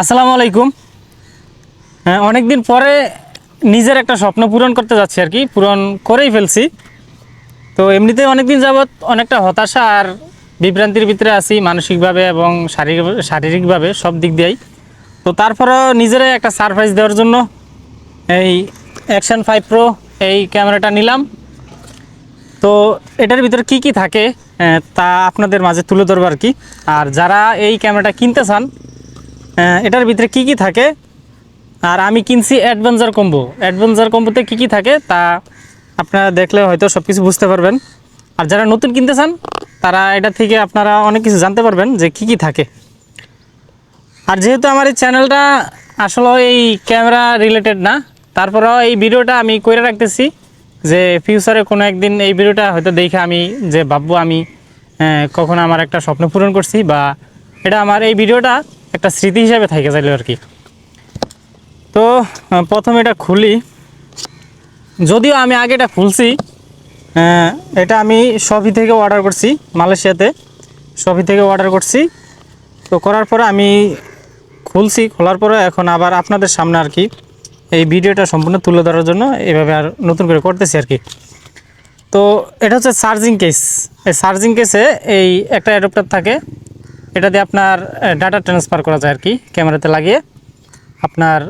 আসসালামু আলাইকুম। হ্যাঁ অনেকদিন পরে নিজের একটা স্বপ্ন পূরণ করতে যাচ্ছি আর কি, পূরণ করেই ফেলছি। তো এমনিতে অনেকদিন যাবৎ অনেকটা হতাশা আর বিভ্রান্তির ভিতরে আছি, মানসিকভাবে এবং শারীরিক, শারীরিকভাবে সব দিক দিয়েই। তো তারপরেও নিজেরাই একটা সারপ্রাইজ দেওয়ার জন্য এই অ্যাকশন ফাইভ প্রো এই ক্যামেরাটা নিলাম। তো এটার ভিতরে কি কি থাকে তা আপনাদের মাঝে তুলে ধরবো আর কি। আর যারা এই ক্যামেরাটা কিনতে চান এটার ভিতরে কি কি থাকে? আর আমি কিনছি অ্যাডভেঞ্চার কম্বো। অ্যাডভেঞ্চার কম্বোতে কি কি থাকে তা আপনারা দেখলে হয়তো সব কিছু বুঝতে পারবেন। আর যারা নতুন কিনতে চান, তারা এটা থেকে আপনারা অনেক কিছু জানতে পারবেন যে কি কি থাকে। আর যেহেতু আমার এই চ্যানেলটা আসলে এই ক্যামেরা রিলেটেড না, তারপরেও এই ভিডিওটা আমি করে রাখতেছি যে ফিউচারে কোনো একদিন এই ভিডিওটা হয়তো দেখে আমি যে ভাববো আমি কখনো আমার একটা স্বপ্ন পূরণ করছি বা এটা আমার এই ভিডিওটা একটা স্মৃতি হিসাবে থাকে যাইলো আর কি। তো প্রথমে এটা খুলি। যদিও আমি আগে এটা খুলছি এটা আমি শপি থেকে অর্ডার করছি, মালয়েশিয়াতে। শপি থেকে অর্ডার করছি। তো করার পরে আমি খুলছি, খোলার পরে এখন আবার আপনাদের সামনে আর কি এই ভিডিওটা সম্পূর্ণ তুলে ধরার জন্য এভাবে আর নতুন করে করতেছি আর কি। তো, এটা হচ্ছে চার্জিং কেস। এই চার্জিং কেসে এই একটা অ্যাডাপ্টার থাকে এটা দিয়ে আপনার ডাটা ট্রান্সফার করা যায় আর কি, ক্যামেরাতে লাগিয়ে। আপনার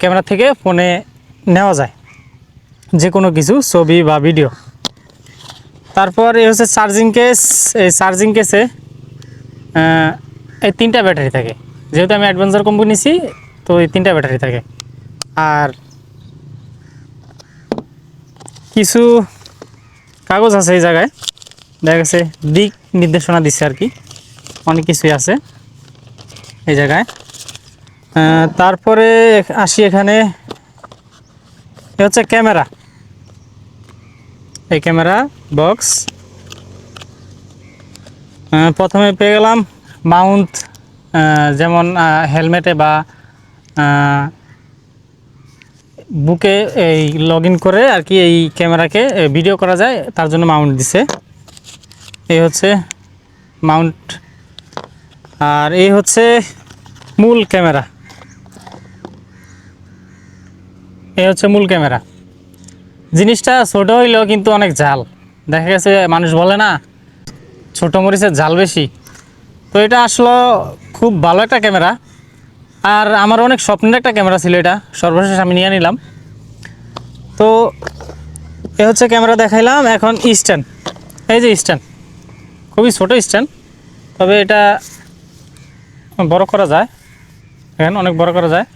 ক্যামেরা থেকে ফোনে নেওয়া যায় যে কোনো কিছু, ছবি বা ভিডিও তারপর এই হচ্ছে চার্জিং কেস এই চার্জিং কেসে এই তিনটা ব্যাটারি থাকে। যেহেতু আমি অ্যাডভেঞ্চার কম্বো নিছি, তো এই তিনটা ব্যাটারি থাকে। আর কিছু কাগজ আছে এই জায়গায়, দেখা গেছে দিক নির্দেশনা দিচ্ছে আর কি। অনেক কিছুই আছে এই জায়গায়। তারপরে আসি এখানে। এ হচ্ছে ক্যামেরা। এই ক্যামেরা বক্স। প্রথমে পেয়ে গেলাম মাউন্ট যেমন হেলমেটে বা বুকে এই লগ করে আর কি এই ক্যামেরাকে ভিডিও করা যায়, তার জন্য মাউন্ট দিছে। এই হচ্ছে মাউন্ট আর এই হচ্ছে মূল ক্যামেরা। এই হচ্ছে মূল ক্যামেরা। জিনিসটা ছোট হইলেও কিন্তু অনেক ঝাল। দেখা গেছে মানুষ বলে না, ছোট মরিচের ঝাল বেশি। তো এটা আসলো খুব ভালো একটা ক্যামেরা। আর আমার অনেক স্বপ্নের একটা ক্যামেরা ছিল এটা। সর্বশেষ আমি নিয়ে নিলাম। তো এ হচ্ছে ক্যামেরা দেখাইলাম এখন স্ট্যান্ড এই যে স্ট্যান্ড খুবই ছোট স্ট্যান্ড তবে এটা বড় করা যায়। এখন অনেক বড় করা যায়।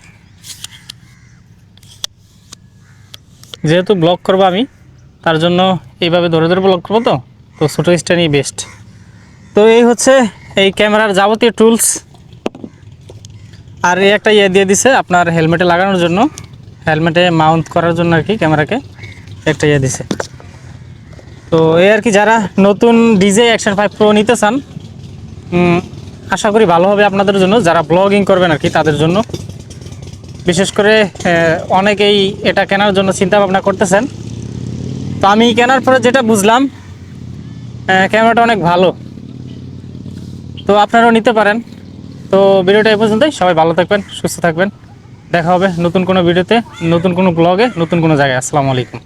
যেহেতু ব্লক করব আমি, তার জন্য এইভাবে ধরে ধরে ব্লক করব তো। তো ছোটো স্ট্যান্ডই বেস্ট তো এই হচ্ছে এই ক্যামেরার যাবতীয় টুলস আর এই একটা ইয়ে দিয়ে দিছে আপনার হেলমেটে লাগানোর জন্য। হেলমেটে মাউন্ট করার জন্য আর কি ক্যামেরাকে। একটা ইয়ে দিছে। তো এই আর কি যারা নতুন ডিজে অ্যাকশন ফাইভ প্রো নিতে চান আশা করি ভালো হবে আপনাদের জন্য। যারা ব্লগিং করবেন আর কি, তাদের জন্য। বিশেষ করে অনেকেই এটা কেনার জন্য চিন্তা ভাবনা করতেছেন। তো আমি কেনার পরে যেটা বুঝলাম ক্যামেরাটা অনেক ভালো। তো আপনারাও নিতে পারেন। তো ভিডিওটা এই পর্যন্তই। সবাই ভালো থাকবেন, সুস্থ থাকবেন। দেখা হবে নতুন কোনো ভিডিওতে, নতুন কোনো ব্লগে নতুন কোনো জায়গায়। আসসালামু আলাইকুম।